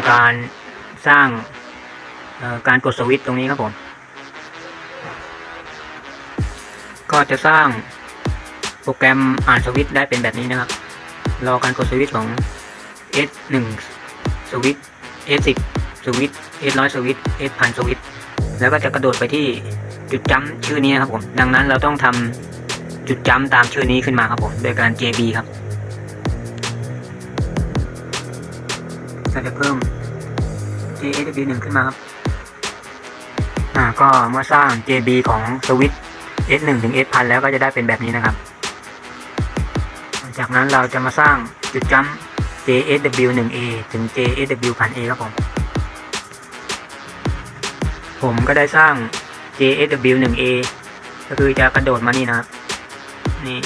ำการสร้างการกดสวิตช์ตรงนี้ครับผม ก็จะสร้างโปรแกรมอ่านสวิตช์ได้เป็นแบบนี้นะครับ รอการกดสวิตช์ของ S1 สวิตช์ S10 สวิตช์ S100 สวิตช์ S1000 สวิตช์แล้วก็จะกระโดดไปที่จุดจำชื่อนี้นะครับผม ดังนั้นเราต้องทำจุดจำตามชื่อนี้ขึ้นมาครับผม โดยการ JB ครับ เราจะเพิ่ม JSW 1ขึ้นมาครับ อ่า ก็เมื่อสร้าง JB ของสวิต S1 ถึง S1000 แล้วก็จะได้เป็นแบบนี้นะครับ จากนั้นเราจะมาสร้างจุดจำ JSW 1A ถึง JSW 1000A ครับผม ผมก็ได้สร้าง JSW 1A ก็คือจะกระโดดมานี่นะครับ นี่